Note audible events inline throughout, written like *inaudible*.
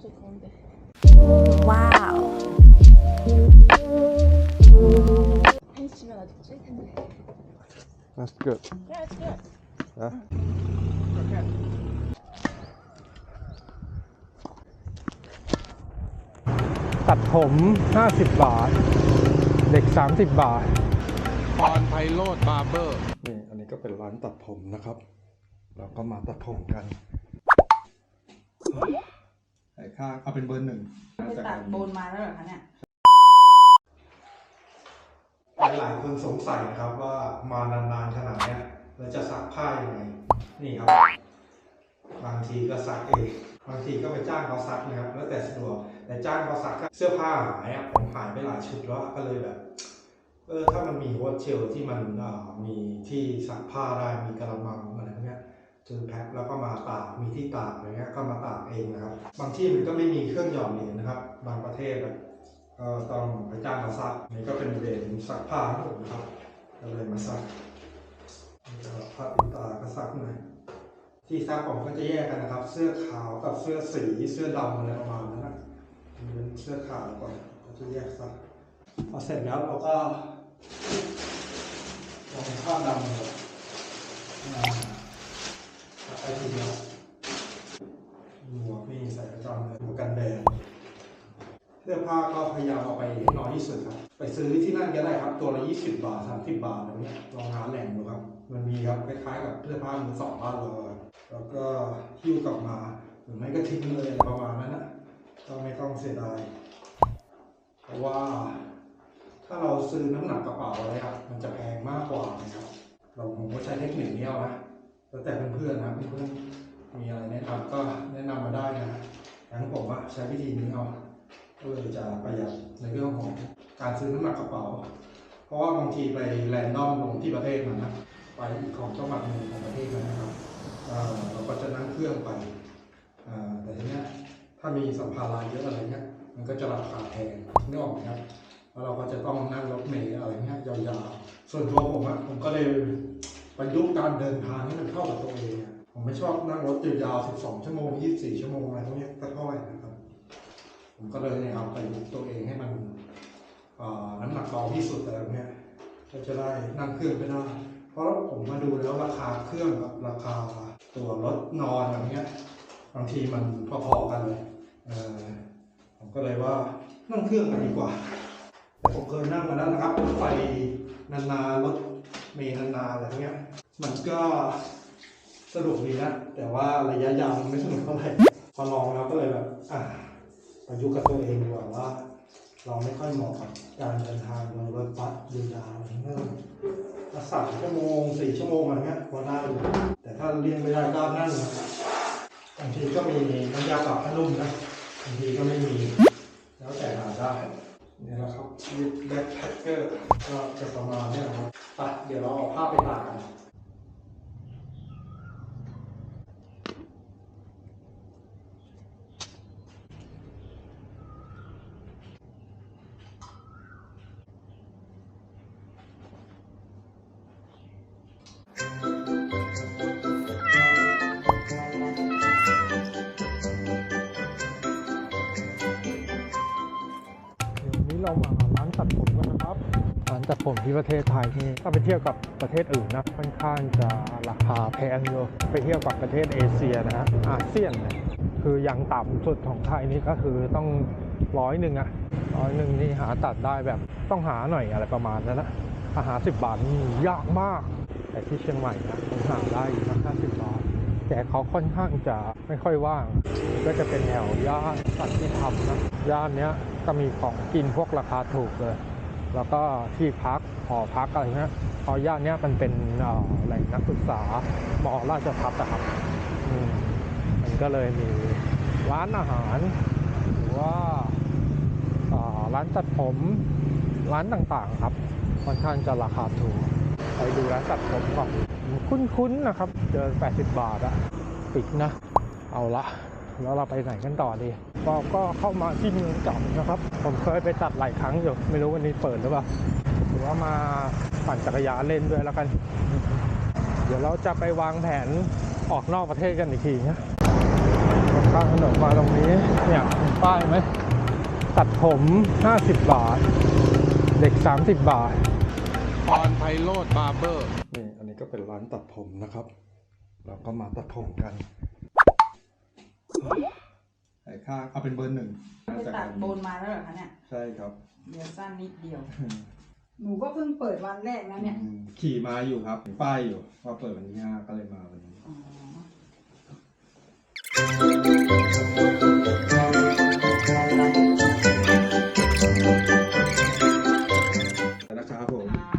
przeglądy. Wow! ด That's good. Yeah, it's good. Yeah. Okay. ตัดผม 50 บาท เด็ก 30 บาทคอนไพโรดบาร์เบอร์ นี่ อันนี้ก็เป็นร้านตัดผมนะครับ เราก็มาตัดผมกัน ใส่ค่าเอาเป็นเบอร์หนึ่งไปตัดโบนมาแล้วเหรอคะเนี่ยหลายคนสงสัยนะครับว่ามานานๆขนาดเนี้ยแล้วจะซักผ้ายังไงนี่ครับ บางทีก็ซักเอง บางทีก็ไปจ้างเขาซักนะครับ แล้วแต่สะดวก แต่จ้างเขาซักก็เสื้อผ้าหายอะผมหายไปหลายชุดแล้วก็เลยแบบ เออถ้ามันมีวอชเชลที่มันอ่ามีที่ซักผ้าได้มีกระมังอะไร พวกเนี้ยซื้อแพ็คแล้วก็มาตากมีที่ตากอะไรเงี้ยก็มาตากเองนะครับ บางที่มันก็ไม่มีเครื่องหยอดเหรียญนะครับ บางประเทศแบบก็ต้องไปจ้างมาซักนี่ก็เป็นเหรียญซักผ้าของผมนะครับก็เลยมาซักผ้าปิดตาก็ซักหน่อยที่ซักผมก็จะแยกกันนะครับ เสื้อขาวกับเสื้อสีเสื้อดำอะไรประมาณนั้นนะมันเป็นเสื้อขาวก่อนก็จะแยกซักพอเสร็จแล้วเราก็ลองผ้าดำเลย อ่าซักไปทีเดียวหมวกนี่ใส่ประจำเลยหมวกกันแดดเสื้อผ้าก็พยายามเอาไปให้น้อยที่สุดครับ ไปซื้อที่นั่นก็ได้ครับ ตัวละ20 บาท 30 บาทอะไรเงี้ยลองหาแหล่งดูครับ มันมีครับคล้ายๆกับเสื้อผ้ามือสองบ้านเราแล้วก็หิ้วกลับมาหรือไม่ก็ทิ้งเลยประมาณนั้นนะก็ไม่ต้องเสียดายเพราะว่าถ้าเราซื้อน้ำหนักกระเป๋าอะไรครับมันจะแพงมากกว่านะครับเราผมก็ใช้เทคนิคนี้เอานะ แล้วแต่เพื่อนๆนะเพื่อนๆมีอะไรแนะนำก็แนะนำมาได้นะอย่างผมอะใช้วิธีนี้เอาก็เลยจะประหยัดในเรื่องของการซื้อน้ำหนักกระเป๋า เพราะว่าบางทีไปแรนดอมลงที่ประเทศมันนะไปอีกของจังหวัดหนึ่งของประเทศนั้นนะครับเราก็จะนั่งเครื่องไปแต่ทีเนี้ยถ้ามีสัมภาระเยอะอะไรเงี้ยมันก็จะราคาแพงนึกออกไหมครับแล้วเราก็จะต้องนั่งรถเมล์อะไรเงี้ยยาวๆส่วนตัวผมอะผมก็เลย ประยุกต์การเดินทางให้มันเข้ากับตัวเองผมไม่ชอบนั่งรถยาวๆ12 ชั่วโมง 24 ชั่วโมงอะไรพวกนี้ก็เท่าไหร่นะครับ ผมก็เลยเนี่ยเอาประยุกต์ตัวเองให้มันน้ำหนักเบาที่สุดอะไรเงี้ยก็จะได้นั่งเครื่องไปได้เพราะผมมาดูแล้วราคาเครื่องกับราคาตัวรถนอนอะไรเงี้ยบางทีมันพอๆกันเลยเอผมก็เลยว่านั่งเครื่องกันดีกว่าผมเคยนั่งมาแล้วนะครับรถไฟนานๆรถ มล์นานๆอะไรเนี้ย มันก็สนุกดีนะ แต่ว่าระยะยาวมันไม่สนุกเท่าไหร่ พอลองแล้วก็เลยแบบ อะประยุกต์กับตัวเองดีกว่าว่า เราไม่ค่อยเหมาะกับการเดินทางโดยรถบัสยาวๆอะไรเงี้ยสามชั่วโมงสี่ชั่วโมงอะไรเงี้ยพอได้อยู่แต่ถ้าเลี่ยงไม่ได้ก็นั่งนะบางทีก็มีน้ำยาปรับผ้านุ่มนะบางทีก็ไม่มีแล้วแต่หาได้นี่แหละครับชีวิตแบ็คแพคเกอร์ก็จะประมาณนี้นะครับ ปเดี๋ยวเราเอาภาพไปตากกันเดี๋ยวนี้เรามาร้านตัดผมกันนะครับ ร้านตัดผมที่ประเทศไทยนี่ถ้าไปเทียบกับประเทศอื่นนะค่อนข้างจะราคาแพงอยู่ไปเทียบกับประเทศเอเชียนะฮะอาเซียนนี่ยคืออย่างต่ำสุดของไทยนี่ก็คือต้องร้อยหนึ่งอะร้อยหนึ่งนี่หาตัดได้แบบต้องหาหน่อยอะไรประมาณนั้นนะถ้าหาสิบบาทนี่ยากมาก แต่ที่เชียงใหม่นะผมหาได้อยู่นะห้าสิบบาทแต่เขาค่อนข้างจะไม่ค่อยว่าง ก็จะเป็นแถวย่านสัตว์ที่ทำนะย่านเนี้ยก็มีของกินพวกราคาถูกเลย แล้วก็ที่พักหอพักอะไรเงี้ยเพอย่านเนี้ยมันเป็นอ่อแหล่งนักศึกษามอราชพัฒนะครับมันก็เลยมีร้านอาหารหรือว่าร้านตัดผมร้านต่างๆครับค่อนข้างจะราคาถูกไปดูร้านตัดผมก่อนคุ้นๆนะครับเจอ80 บาทอะปิดนะ เอาละ แล้วเราไปไหนกันต่อดีเราก็เข้ามาที่เมืองเก่านะครับ ผมเคยไปตัดหลายครั้งอยู่ ไม่รู้วันนี้เปิดหรือเปล่าหรือว่ามาปั่นจักรยานเล่นด้วยแล้วกัน เดี๋ยวเราจะไปวางแผนออกนอกประเทศกันอีกทีนะโอเคข้างถนนมาตรงนี้เนี่ยเห็นป้ายไหมตัดผม 50 บาท เด็ก 30 บาทพรไพโรธบาร์เบอร์นี่อันนี้ก็เป็นร้านตัดผมนะครับ เราก็มาตัดผมกัน ไอ้ค่าเอาเป็นเบอร์หนึ่งไปตัดโบนมาแล้วเหรอคะเนี่ย ใช่ครับเดี๋ยวสั้นนิดเดียว หนูก็เพิ่งเปิดวันแรกนะเนี่ย อืมขี่มาอยู่ครับเห็นป้ายอยู่ว่าเปิดวันที่ห้าก็เลยมาวันนี้อ๋อนะครับผมอ่า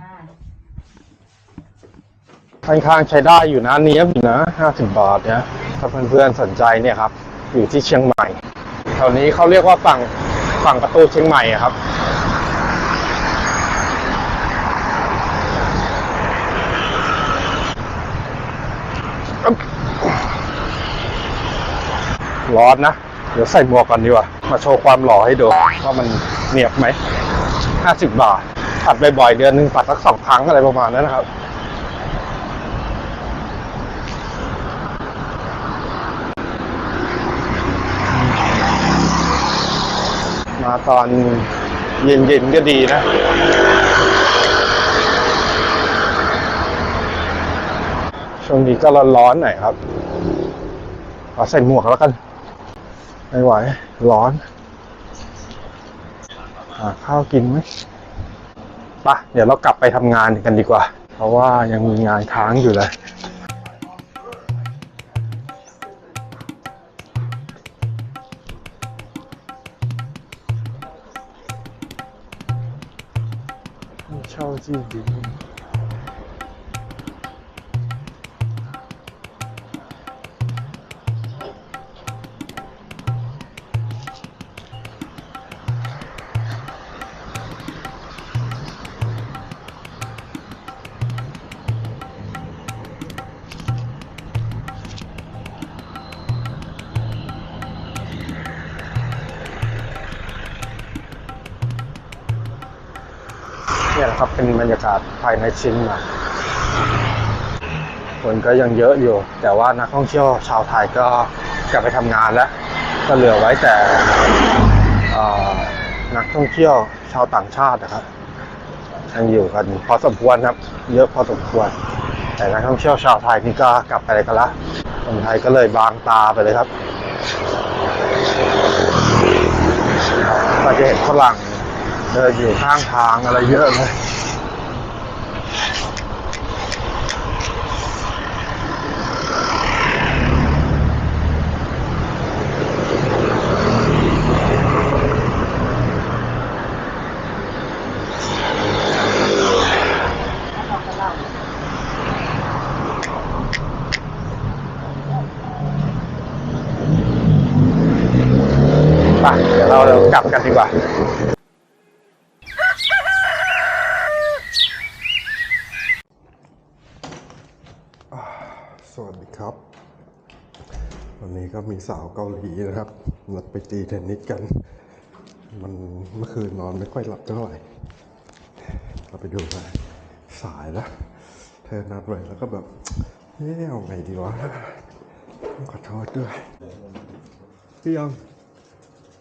ค่อนข้างใช้ได้อยู่นะเนี้ยบอยู่นะ 50 บาทเนี่ยถ้าเพื่อนๆสนใจเนี่ยครับ อยู่ที่เชียงใหม่แถวนี้เขาเรียกว่าฝั่งฝั่งประตูเชียงใหม่ครับ ร้อนนะ เดี๋ยวใส่หมวกก่อนดีกว่า มาโชว์ความหล่อให้ดูว่ามันเนียบไหม 50 บาท ตัดบ่อยๆเดือนหนึ่งตัดสักสองครั้งอะไรประมาณนั้นนะครับ มา ตอนเย็นๆก็ดีนะ ช่วงนี้ก็ร้อนๆหน่อยครับเอาใส่หมวกแล้วกัน ไม่ไหว ร้อนหาข้าวกินไหมปะเดี๋ยวเรากลับไปทำงานกันดีกว่า เพราะว่ายังมีงานค้างอยู่เลย เเนี่ยครับเป็นบรรยากาศภายในชียงใหม่คนก็ยังเยอะอยู่ แต่ว่านักท่องเที่ยวชาวไทยก็กลับไปทำงานแล้ว ก็เหลือไว้แต่นักท่องเที่ยวชาวต่างชาตินะครับยังอยู่กันพอสมควรครับ เยอะพอสมควร แต่นักท่องเที่ยวชาวไทยนี่ก็กลับไปกันละคนไทยก็เลยบางตาไปเลยครับ ก็จะเห็นฝรั่ง เดินอยู่ข้างทางอะไรเยอะเลย ไปเดี๋ยวเรากลับกันดีกว่า สวัสดีครับ วันนี้ก็มีสาวเกาหลีนะครับนัดไปตีเทนนิสกัน มันเมื่อคืนนอนไม่ค่อยหลับเท่าไหร่เราไปดูมาสายแล้วเธอนัดไว้แล้วก็แบบเอ๊ะเอาไงดีวะต้องขอโทษด้วยพี่ยัง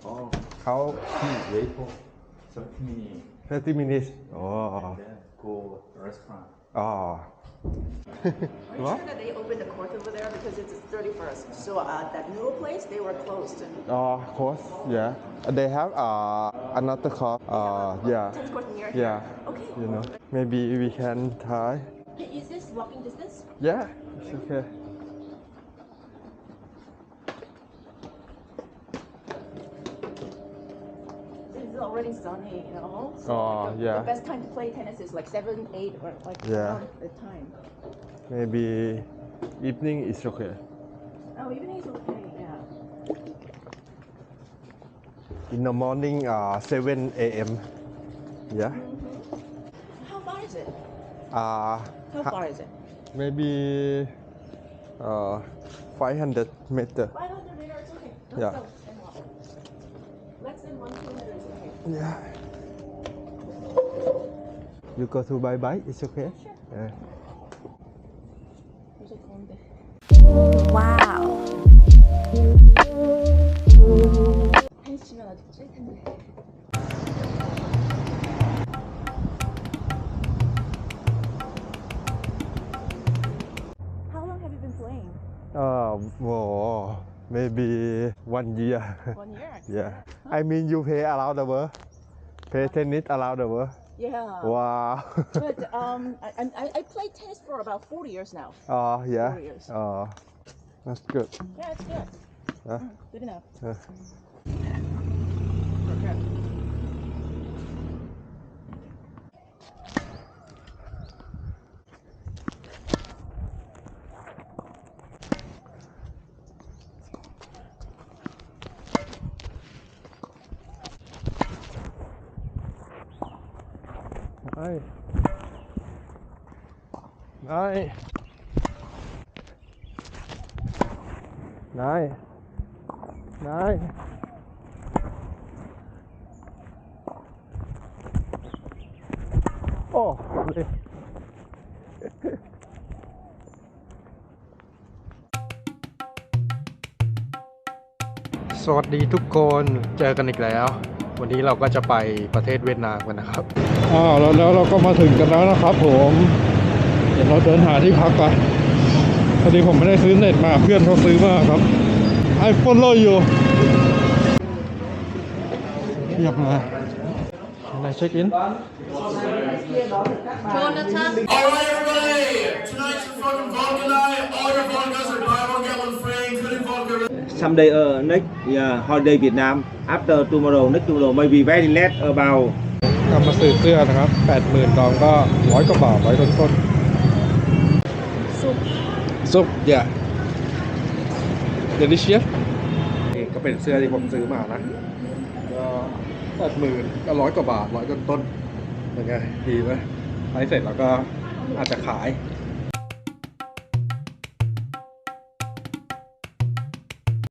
Oh, เขา please wait for 30 minutes. 30 minutes อ๋อ Then go restaurant. อ๋อ Are you sure that they opened the court over there because it's the 31st? So uh, that noodle place, they were closed. Oh, Uh, course, yeah. They have uh, another car. Uh, yeah, Tennis court near yeah. Okay. You know, maybe we can try. Is this walking distance? Yeah, it's okay. It's already sunny, you know. So Oh, like the, yeah. The best time to play tennis is like seven, eight, or like Yeah. around the time. Maybe evening is okay. Oh, evening is okay. Yeah. In the morning, uh, 7 a.m. Yeah. How far is it? Uh, How far is it? maybe uh, 500 meter. 500 meters. Okay. Let's Yeah. go yeah. You go to bye bye. It's okay. Sure. Yeah. Wow. How long have you been playing? Uh, well, maybe one year. One year. *laughs* yeah. I mean you pay around the world pay tennis around the world Yeah. wow But *laughs* um, I, I, I played tennis for about 40 years now. oh yeah Four years. oh that's good Yeah, it's good. Huh? Mm, good enough. Huh. Này Này Này Này Ồ đi. สวัสดีทุกคน เจอกันอีกแล้ว วันนี้เราก็จะไปประเทศเวียดนามกันนะครับอ้าวแล้วแล้วเราก็มาถึงกันแล้วนะครับ ผม เดี๋ยวเราเดินหาที่พักกันพอดีผมไม่ได้ซื้อเน็ตมาเพื่อนเขาซื้อมาครับ I follow you เทียบมาไหนเช็คอิน Jonathan. All right, everybody. Tonight's your fucking vodka night. All your vodkas are buy one get one free, including vodka. Someday uh, next yeah, holiday Vietnam after tomorrow next tomorrow maybe very late about กำมาซื้อเสื้อนะครับ 80,000ดองก็ร้อยกว่าบาทร้อยต้นต้นซุปซุปอย่าเดลิเชียสนี่ก็เป็นเสื้อที่ผมซื้อมานะก็แปดหมื่นก็ร้อยกว่าบาทร้อยต้นต้นๆเป็นไงดีไหมใช้เสร็จแล้วก็อาจจะขาย